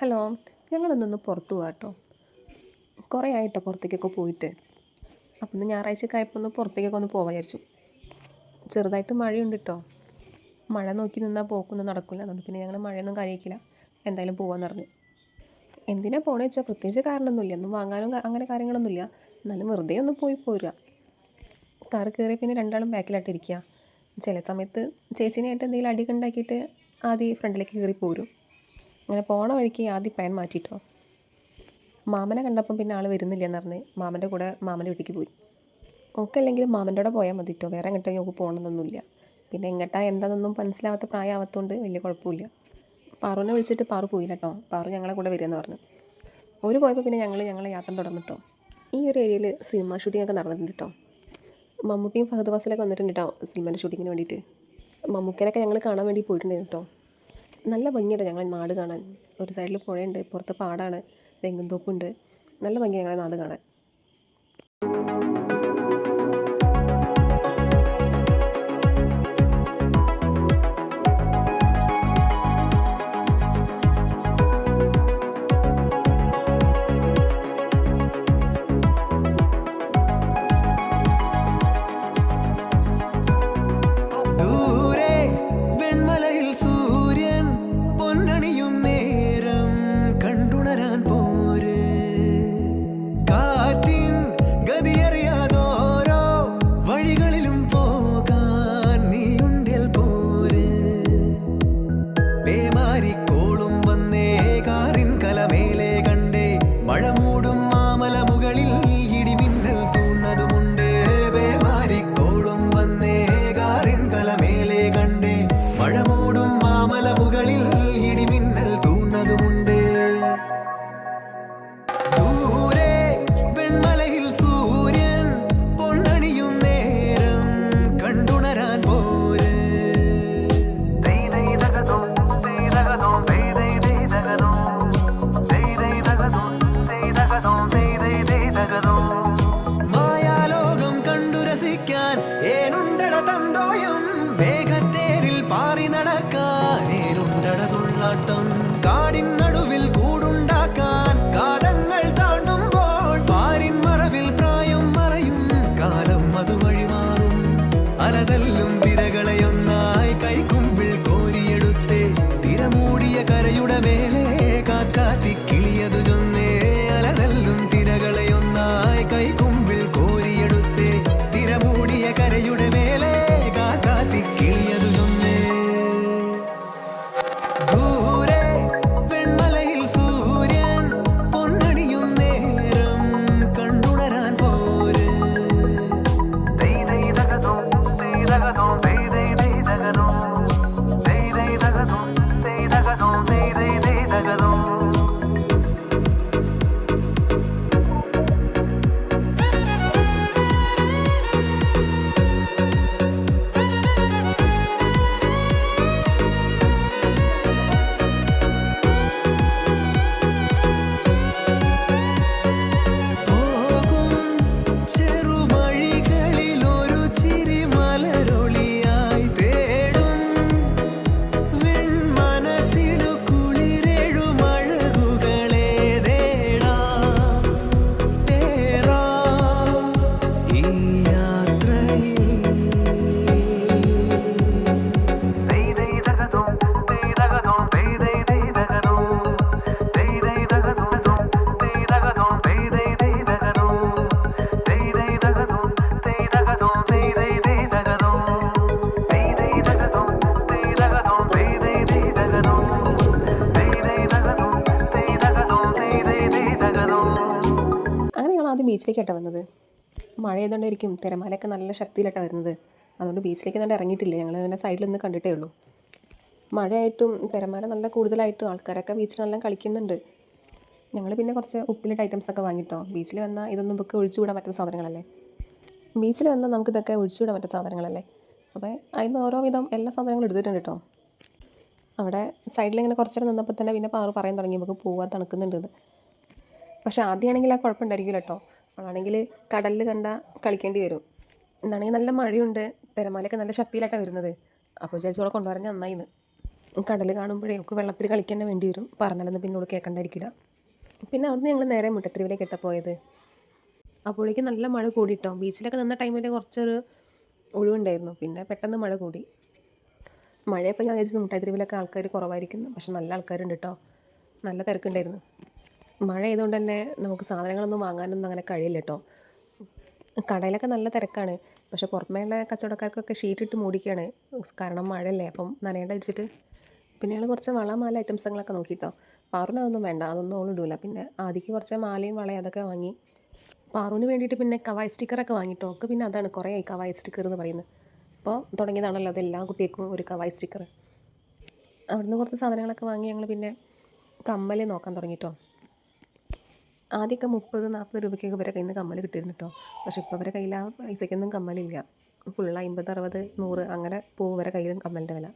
Hello ഞങ്ങളൊന്നൊന്ന് പുറത്ത് പോകാം കേട്ടോ കുറേ ആയിട്ടോ പുറത്തേക്കൊക്കെ പോയിട്ട്. അപ്പം ഇന്ന് ഞായറാഴ്ചയൊക്കെ ആയപ്പോൾ ഒന്ന് പുറത്തേക്കൊക്കെ ഒന്ന് പോകാൻ വിചാരിച്ചു. ചെറുതായിട്ട് മഴയുണ്ട് കേട്ടോ മഴ നോക്കി നിന്നാൽ പോക്കൊന്നും നടക്കില്ല അതുകൊണ്ട് പിന്നെ ഞങ്ങൾ മഴയൊന്നും കാര്യമാക്കില്ല എന്തായാലും പോകാമെന്ന് പറഞ്ഞു. എന്തിനാണ് പോകണമെന്ന് വെച്ചാൽ പ്രത്യേകിച്ച് കാരണമൊന്നുമില്ല ഒന്നും വാങ്ങാനും അങ്ങനെ കാര്യങ്ങളൊന്നുമില്ല. എന്നാലും വെറുതെ ഒന്ന് പോയി പോരുക. കാർ കയറി പിന്നെ രണ്ടാളും ബാക്കിലായിട്ട് ഇരിക്കുക ചില സമയത്ത് ചേച്ചീനായിട്ട് എന്തെങ്കിലും അടി ഉണ്ടാക്കിയിട്ട് ആദ്യം ഫ്രണ്ടിലേക്ക് കയറി പോരും. അങ്ങനെ പോണ വഴിക്ക് ആദ്യം പ്ലാൻ മാറ്റിയിട്ടോ മാമനെ കണ്ടപ്പം പിന്നെ ആൾ വരുന്നില്ല എന്ന് പറഞ്ഞ് മാമന്റെ കൂടെ മാമന്റെ വീട്ടിലേക്ക് പോയി. ഓക്കെ അല്ലെങ്കിൽ മാമന്റെ കൂടെ പോയാൽ മതി കേട്ടോ വേറെ എങ്ങോട്ടോ ഞങ്ങൾക്ക് പോകണമെന്നൊന്നുമില്ല പിന്നെ എങ്ങോട്ടാ എന്താണെന്നൊന്നും മനസ്സിലാവാത്ത പ്രായമാവാത്തതുകൊണ്ട് വലിയ കുഴപ്പമില്ല. പാറുവിനെ വിളിച്ചിട്ട് പാറു പോയില്ല കേട്ടോ പാറു ഞങ്ങളെ കൂടെ വരുമെന്ന് പറഞ്ഞു. ഒരു പോയപ്പോൾ പിന്നെ ഞങ്ങൾ ഞങ്ങളെ യാത്ര തുടർന്നു കേട്ടോ ഈ ഒരു ഏരിയയിൽ സിനിമ ഒക്കെ നടന്നിട്ടുണ്ട്? കേട്ടോ മമ്മൂട്ടിയും ഫഹദ് ഫാസിലൊക്കെ വന്നിട്ടുണ്ട് കേട്ടോ സിനിമേന്റെ ഷൂട്ടിങ്ങിന് വേണ്ടിയിട്ട്? മമ്മൂക്കനൊക്കെ ഞങ്ങൾ കാണാൻ വേണ്ടി പോയിട്ടുണ്ടായിരുന്നു? കേട്ടോ നല്ല ഭംഗിയുണ്ട് ഞങ്ങളെ നാട് കാണാൻ. ഒരു സൈഡിൽ പുഴയുണ്ട് പുറത്ത് പാടാണ് തെങ്ങും തോപ്പുണ്ട്. നല്ല ഭംഗിയാണ് ഞങ്ങളെ നാട് കാണാൻ. ബീച്ചിലേക്കാട്ടോ വന്നത്? മഴ ചെയ്തുകൊണ്ടായിരിക്കും തിരമാലയൊക്കെ നല്ല ശക്തിയിലായിട്ടാണ് വരുന്നത്. അതുകൊണ്ട് ബീച്ചിലേക്ക് തന്നെ ഇറങ്ങിയിട്ടില്ല. ഞങ്ങൾ അങ്ങനെ സൈഡിൽ നിന്ന് കണ്ടിട്ടേ ഉള്ളൂ. മഴയായിട്ടും തിരമാല നല്ല കൂടുതലായിട്ടും ആൾക്കാരൊക്കെ ബീച്ചിലെല്ലാം കളിക്കുന്നുണ്ട്. ഞങ്ങൾ പിന്നെ കുറച്ച് ഉപ്പിലിട്ട് ഐറ്റംസ് ഒക്കെ വാങ്ങിട്ടോ. ബീച്ചിൽ വന്നാൽ ഇതൊന്നും ബുക്ക് ഒഴിച്ചുവിടാൻ പറ്റുന്ന സാധനങ്ങളല്ലേ? ബീച്ചിൽ വന്നാൽ നമുക്ക് ഇതൊക്കെ ഒഴിച്ചുകൂടാൻ പറ്റുന്ന സാധനങ്ങളല്ലേ? അപ്പോൾ അതിന് ഓരോ വിധം എല്ലാ സാധനങ്ങളും എടുത്തിട്ടുണ്ട് കേട്ടോ അവിടെ സൈഡിൽ ഇങ്ങനെ കുറച്ചേരം നിന്നപ്പോൾ തന്നെ പിന്നെ പാറു പറയാൻ തുടങ്ങി. നമുക്ക് പോവാൻ തണുക്കുന്നുണ്ടെന്ന് പക്ഷേ ആദ്യമാണെങ്കിൽ ആ കുഴപ്പമുണ്ടായിരിക്കില്ല കേട്ടോ ആണെങ്കിൽ കടലിൽ കണ്ട കളിക്കേണ്ടി വരും. എന്നാണെങ്കിൽ നല്ല മഴയുണ്ട്. തിരമാലയൊക്കെ നല്ല ശക്തിയിലായിട്ടാണ് വരുന്നത്. അപ്പോൾ വിചാരിച്ചോളെ കൊണ്ടുവരാൻ നന്നായിന്ന്. കടൽ കാണുമ്പോഴേ ഒക്കെ വെള്ളത്തിൽ കളിക്കാൻ വേണ്ടി വരും. പറഞ്ഞാലൊന്നും പിന്നോട് കേൾക്കണ്ടായിരിക്കില്ല പിന്നെ അവിടുന്ന് ഞങ്ങൾ നേരെ മുട്ടത്തിരിവിലേക്കാണ് പോയത്. അപ്പോഴേക്കും നല്ല മഴ കൂടിയിട്ടോ ബീച്ചിലൊക്കെ നിന്ന ടൈമിൽ കുറച്ചൊരു ഒഴിവുണ്ടായിരുന്നു. പിന്നെ പെട്ടെന്ന് മഴ കൂടി. മഴയപ്പോൾ ഞാൻ വിചാരിച്ചു മുട്ടായിത്തെരുവിലൊക്കെ ആൾക്കാർ കുറവായിരിക്കുന്നു. പക്ഷെ നല്ല ആൾക്കാരുണ്ട് കേട്ടോ നല്ല തിരക്കുണ്ടായിരുന്നു. മഴ ആയതുകൊണ്ട് തന്നെ നമുക്ക് സാധനങ്ങളൊന്നും വാങ്ങാനൊന്നും അങ്ങനെ കഴിയില്ല കേട്ടോ കടയിലൊക്കെ നല്ല തിരക്കാണ്. പക്ഷെ പുറമേയുള്ള കച്ചവടക്കാർക്കൊക്കെ ഷീറ്റ് ഇട്ട് മൂടിക്കുകയാണ് കാരണം മഴയല്ലേ അപ്പം നനയേണ്ട വെച്ചിട്ട്. പിന്നെ ഞങ്ങൾ കുറച്ച് വള മാല ഐറ്റംസുകളൊക്കെ നോക്കിയിട്ടോ പാറുവിന് അതൊന്നും വേണ്ട അതൊന്നും അവൾ ഇടൂല. പിന്നെ ആദ്യക്ക് കുറച്ച് മാലയും വളയും അതൊക്കെ വാങ്ങി. പാറുവിന് വേണ്ടിയിട്ട് പിന്നെ കവായ് സ്റ്റിക്കറൊക്കെ വാങ്ങിയിട്ടോ ഒക്കെ പിന്നെ അതാണ് കുറേ ആയി കവായ് സ്റ്റിക്കർ എന്ന് പറയുന്നത്. അപ്പോൾ തുടങ്ങിയതാണല്ലോ അത് എല്ലാ കുട്ടികൾക്കും ഒരു കവായ് സ്റ്റിക്കർ അവിടുന്ന് കുറച്ച് സാധനങ്ങളൊക്കെ വാങ്ങി ഞങ്ങൾ പിന്നെ കമ്മൽ നോക്കാൻ തുടങ്ങിട്ടോ. ആദ്യമൊക്കെ മുപ്പത് നാൽപ്പത് രൂപയ്ക്കൊക്കെ ഇവരെ കയ്യിൽ നിന്ന് കമ്മൽ കിട്ടിയിരുന്നു കേട്ടോ പക്ഷേ ഇപ്പോൾ ഇവരെ കയ്യിൽ ആ പൈസയ്ക്കൊന്നും കമ്മലില്ല. ഫുൾ അമ്പത് അറുപത് നൂറ് അങ്ങനെ പോകും ഇവരെ കയ്യിലും കമ്മലിന്റെ വില.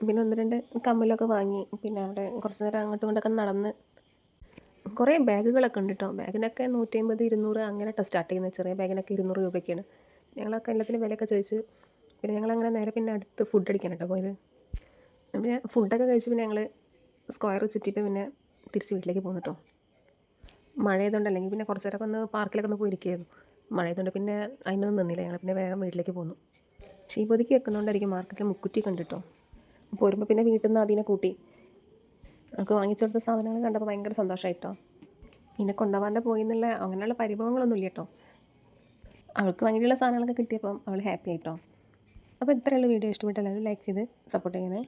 പിന്നെ ഒന്ന് രണ്ട് കമ്മലൊക്കെ വാങ്ങി പിന്നെ അവിടെ കുറച്ച് നേരം അങ്ങോട്ടും ഇങ്ങോട്ടൊക്കെ നടന്ന് കുറേ ബാഗുകളൊക്കെ ഉണ്ട് കേട്ടോ ബാഗിനൊക്കെ നൂറ്റി അമ്പത് ഇരുന്നൂറ് അങ്ങനെ സ്റ്റാർട്ട് ചെയ്യുന്ന ചെറിയ ബാഗിനൊക്കെ ഇരുന്നൂറ് രൂപയ്ക്കാണ്. ഞങ്ങളൊക്കെ എല്ലാത്തിനും വിലയൊക്കെ ചോദിച്ച് പിന്നെ ഞങ്ങൾ അങ്ങനെ നേരെ പിന്നെ അടുത്ത് ഫുഡ് അടിക്കാൻ കേട്ടോ പോയത്. പിന്നെ ഫുഡൊക്കെ കഴിച്ച് പിന്നെ ഞങ്ങൾ സ്ക്വയർ ചുറ്റിയിട്ട് പിന്നെ തിരിച്ച് വീട്ടിലേക്ക് പോന്നു കേട്ടോ മഴ ആയതുകൊണ്ട് അല്ലെങ്കിൽ പിന്നെ കുറച്ച് നേരമൊക്കെ ഒന്ന് പാർക്കിലൊക്കെ ഒന്ന് പോയിരിക്കുകയായിരുന്നു. മഴ ആയതുകൊണ്ട് പിന്നെ അതിനൊന്നും നിന്നില്ല. ഞങ്ങൾ പിന്നെ വേഗം വീട്ടിലേക്ക് പോന്നു. ഷീപൊതിക്ക് വെക്കുന്നതുകൊണ്ടായിരിക്കും മാർക്കറ്റിൽ മുക്കുറ്റി കണ്ടിട്ടോ? അപ്പോൾ വരുമ്പോൾ പിന്നെ വീട്ടിൽ നിന്ന് അതിനെ കൂട്ടി. നമുക്ക് വാങ്ങിച്ചു കൊടുത്ത സാധനങ്ങൾ കണ്ടപ്പോൾ ഭയങ്കര സന്തോഷമായിട്ടോ പിന്നെ കൊണ്ടുപോകാണ്ട് പോയി എന്നുള്ള അങ്ങനെയുള്ള പരിഭവങ്ങളൊന്നും ഇല്ല കേട്ടോ. അവൾക്ക് വാങ്ങിയിട്ടുള്ള സാധനങ്ങളൊക്കെ കിട്ടിയപ്പം അവൾ ഹാപ്പി ആയിട്ടോ? അപ്പോൾ ഇത്രയുള്ള വീഡിയോ. ഇഷ്ടപ്പെട്ട ലൈക്ക് ചെയ്ത് സപ്പോർട്ട് ചെയ്യണേ.